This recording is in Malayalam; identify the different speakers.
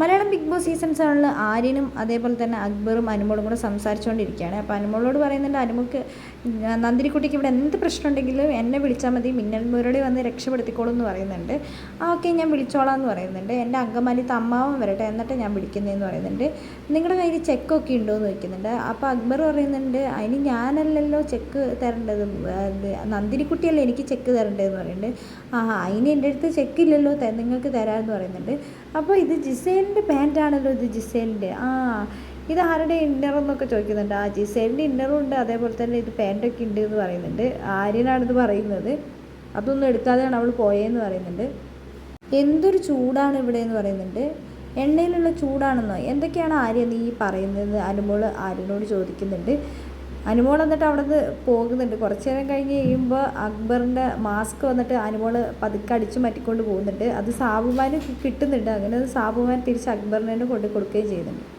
Speaker 1: മലയാളം ബിഗ് ബോസ് സീസൺ സെവനിൽ ആര്യനും അതേപോലെ തന്നെ അക്ബറും അനുമോളും കൂടെ സംസാരിച്ചുകൊണ്ടിരിക്കുകയാണ്. അപ്പോൾ അനുമോളോട് പറയുന്നുണ്ട് അനുമോൾക്ക് നന്ദിനിക്കുട്ടിക്ക് ഇവിടെ എന്ത് പ്രശ്നമുണ്ടെങ്കിലും എന്നെ വിളിച്ചാൽ മതി മിന്നൽ മുരളി വന്ന് രക്ഷപ്പെടുത്തിക്കോളും എന്ന് പറയുന്നുണ്ട്. ആ ഓക്കെ ഞാൻ വിളിച്ചോളാം എന്ന് പറയുന്നുണ്ട്. എന്റെ അങ്കമാലി തമ്മാവും വരട്ടെ എന്നിട്ട് ഞാൻ വിളിക്കുന്നതെന്ന് പറയുന്നുണ്ട്. നിങ്ങളുടെ കയ്യിൽ ചെക്കൊക്കെ ഉണ്ടോ എന്ന് ചോദിക്കുന്നുണ്ട്. അപ്പോൾ അക്ബർ പറയുന്നുണ്ട് അതിന് ഞാനല്ലല്ലോ ചെക്ക് തരേണ്ടത് നന്ദിനിക്കുട്ടിയല്ലേ എനിക്ക് ചെക്ക് തരേണ്ടതെന്ന് പറയുന്നുണ്ട്. ആ അതിന് എന്റെ അടുത്ത് ചെക്ക് ഇല്ലല്ലോ നിങ്ങൾക്ക് തരാമെന്ന് പറയുന്നുണ്ട്. അപ്പോൾ ഇത് ജിസേലിന്റെ പാന്റാണല്ലോ ഇത് ജിസേലിന്റെ. ആ ഇത് ആരുടെ ഇന്നറെന്നൊക്കെ ചോദിക്കുന്നുണ്ട്. ആ ജിസേലിന്റെ ഇന്നറും ഉണ്ട് അതേപോലെ തന്നെ ഇത് പാന്റൊക്കെ ഉണ്ട് എന്ന് പറയുന്നുണ്ട്. ആര്യനാണിത് പറയുന്നത്. അതൊന്നും എടുക്കാതെയാണ് അവൾ പോയതെന്ന് പറയുന്നുണ്ട്. എന്തൊരു ചൂടാണ് ഇവിടെ എന്ന് പറയുന്നുണ്ട്. എണ്ണയിലുള്ള ചൂടാണെന്നോ? എന്തൊക്കെയാണ് ആര്യ നീ പറയുന്നത്? അനുമോൾ ആര്യനോട് ചോദിക്കുന്നുണ്ട്. അനുമോൾ എന്നിട്ട് നിന്ന് പോകുന്നുണ്ട്. കുറച്ച് നേരം കഴിഞ്ഞ് കഴിയുമ്പോൾ അക്ബറിന്റെ മാസ്ക് വന്നിട്ട് അനുമോൾ പതുക്കെ അടിച്ചു മാറ്റിക്കൊണ്ട് പോകുന്നുണ്ട്. അത് സാബുമാൻ കിട്ടുന്നുണ്ട്. അങ്ങനെ സാബുമാൻ തിരിച്ച് അക്ബറിനെ കൊണ്ട് കൊടുക്കുകയും ചെയ്യുന്നുണ്ട്.